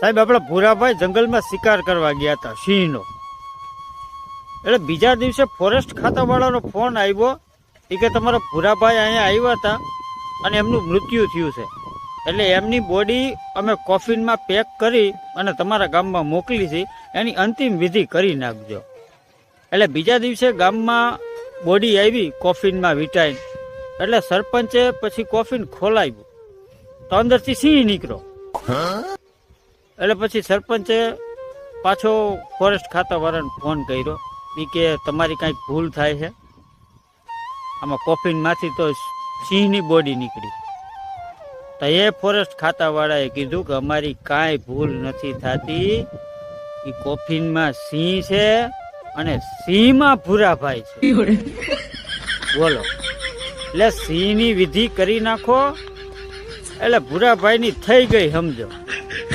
સાહેબ, આપણા ભૂરાભાઈ જંગલમાં શિકાર કરવા ગયા હતા, સિંહનો. એટલે બીજા દિવસે ફોરેસ્ટ ખાતાવાળાનો ફોન આવ્યો એ કે તમારા ભૂરાભાઈ અહીંયા આવ્યા હતા અને એમનું મૃત્યુ થયું છે. એટલે એમની બોડી અમે કોફિનમાં પેક કરી અને તમારા ગામમાં મોકલી છે. એની અંતિમ વિધિ કરી નાખજો. એટલે બીજા દિવસે ગામમાં બોડી આવી કોફિનમાં વીટાઈને એટલે સરપંચે પછી કોફિન ખોલાવ્યું. તો અંદરથી સિંહ નીકળ્યો. એટલે પછી સરપંચે પાછો ફોરેસ્ટ ખાતાવાળાને ફોન કર્યો. એ કે, તમારી કાંઈક ભૂલ થાય છે? આમાં કોફીનમાંથી તો સિંહની બોડી નીકળી. તો એ ફોરેસ્ટ ખાતાવાળાએ કીધું કે, અમારી કાંઈ ભૂલ નથી થતી. એ કોફીનમાં સિંહ છે અને સિંહમાં ભૂરાભાઈ છે. બોલો. એટલે સિંહની વિધિ કરી નાખો. એટલે ભૂરાભાઈની થઈ ગઈ સમજો.